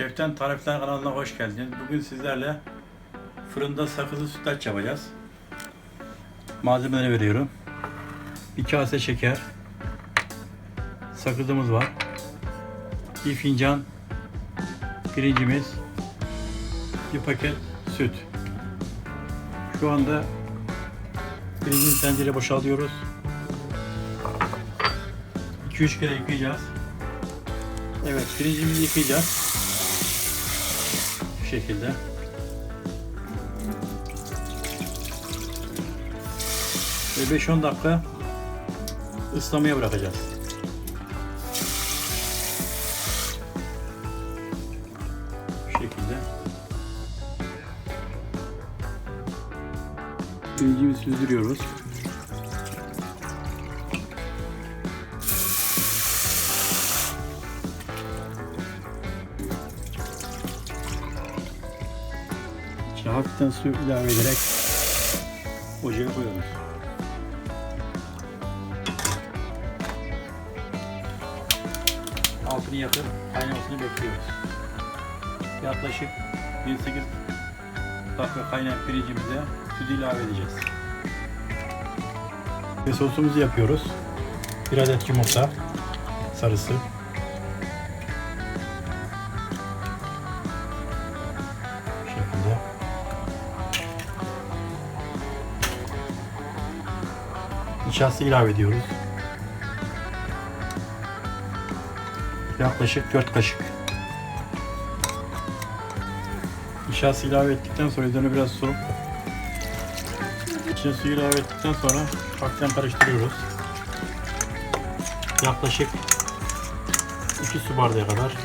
Şeften Tarifler kanalına hoş geldiniz. Bugün sizlerle fırında sakızlı sütlaç yapacağız. Malzemeleri veriyorum. Bir kase şeker. Sakızımız var. Bir fincan pirincimiz. Bir paket süt. Şu anda pirincin tencereye boşaltıyoruz. 2-3 kere yıkayacağız. Evet, pirincimizi yıkayacağız. Şekilde. Ve 5-10 dakika ıslamaya bırakacağız. Bu şekilde. Pirincimizi süzdürüyoruz. İçine hafiften su ilave ederek ocağa koyuyoruz. Altını yakıp kaynamasını bekliyoruz. Yaklaşık 18 dakika kaynayan pirincimize sütü ilave edeceğiz. Ve sosumuzu yapıyoruz. Bir adet yumurta sarısı. Nişasta ilave ediyoruz. Yaklaşık 4 kaşık. Nişasta ilave ettikten sonra üzerine biraz su. İçine su ilave ettikten sonra hafiften karıştırıyoruz. Yaklaşık 2 su bardağı kadar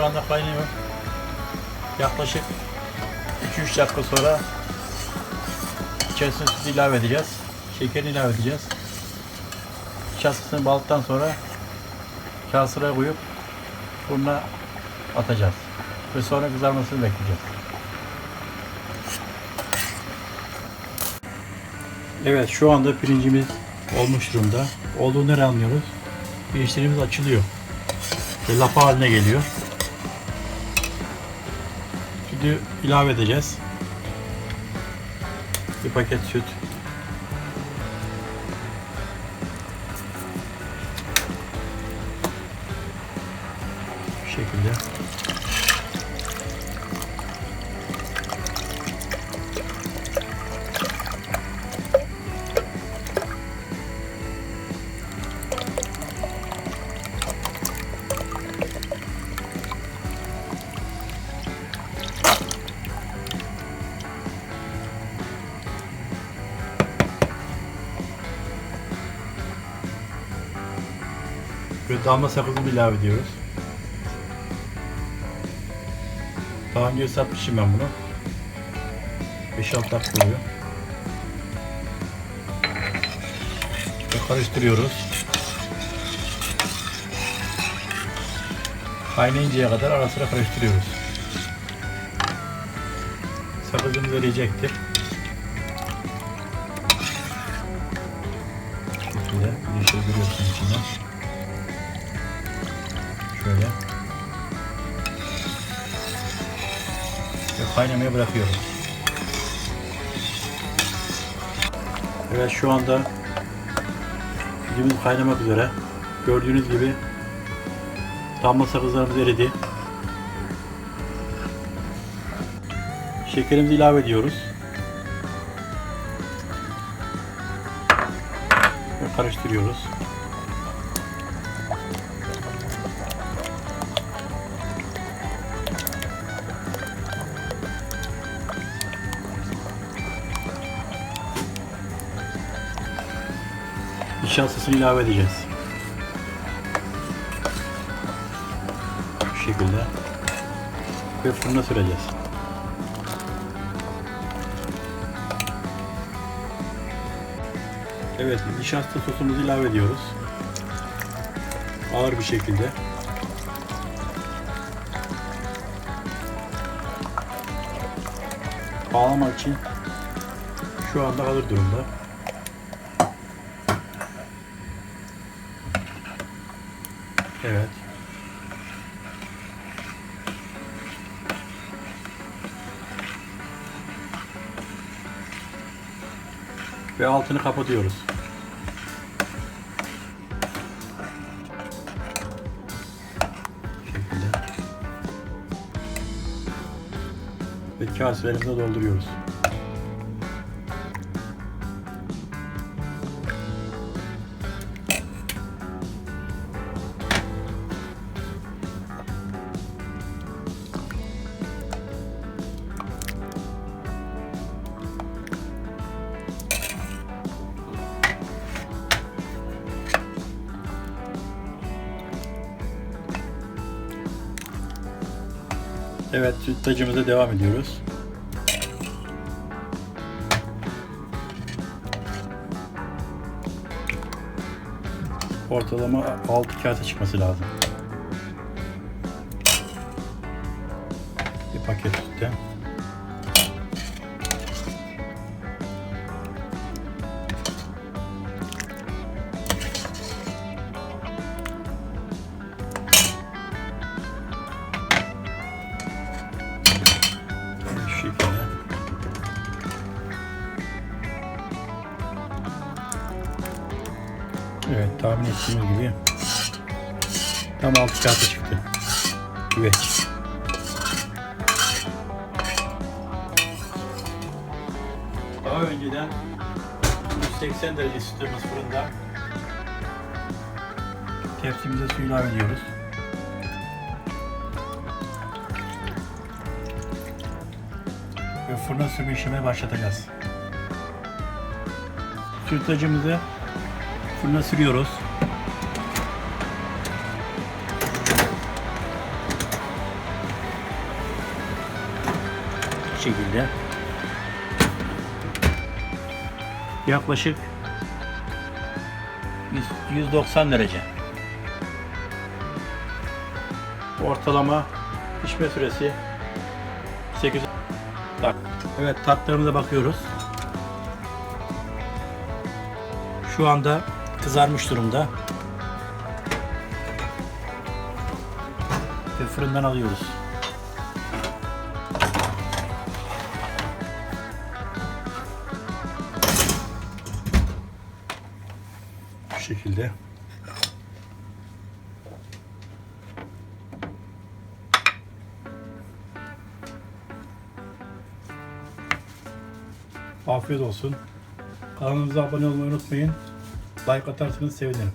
şu anda kaynıyor. Yaklaşık 2-3 dakika sonra içerisine süt ilave edeceğiz. Şekerini ilave edeceğiz. Nişastasını baldıktan sonra kasıraya koyup fırına atacağız. Ve sonra kızarmasını bekleyeceğiz. Evet şu anda pirincimiz olmuş durumda. Olduğunu anlıyoruz? Pirinçlerimiz açılıyor. Ve lapa haline geliyor. Sütü ilave edeceğiz. Bir paket süt. Bu şekilde. Böyle damla sakızını ilave ediyoruz. Daha önce ıslatmışım ben bunu. 5-6 dakika oluyor. Ve karıştırıyoruz. Kaynayıncaya kadar ara sıra karıştırıyoruz. Sakızımız eriyecektir. Bu şekilde bir şey görüyorsun içinden. Şöyle. Ve kaynamaya bırakıyorum. Evet şu anda pidimiz kaynamak üzere. Gördüğünüz gibi damla sakızlarımız eridi. Şekerimizi ilave ediyoruz. Ve karıştırıyoruz. Nişastasını ilave edeceğiz. şekilde. Ve fırına süreceğiz. Evet, nişasta sosumuzu ilave ediyoruz. Ağır bir şekilde. Bağlamak için şu anda hazır durumda. Evet. Ve altını kapatıyoruz. Şekilde. Ve kaselerimize dolduruyoruz. Evet, sütlacımıza devam ediyoruz. Ortalama 6 kase çıkması lazım. Evet tahmin ettiğimiz gibi tam 6 kase çıktı. Güveç. Daha önceden 180 derece ısıttığımız fırında tepsimize su ilave ediyoruz. ve fırına sürme işlemine başlatacağız. Sütlacımızı fırına sürüyoruz. Bu şekilde. Yaklaşık 100 190 derece. Ortalama pişme süresi 8 Tak. Evet tatlarımıza bakıyoruz. Şu anda kızarmış durumda. Ve fırından alıyoruz. Bu şekilde. Afiyet olsun. Kanalımıza abone olmayı unutmayın. Like atarsanız sevinirim.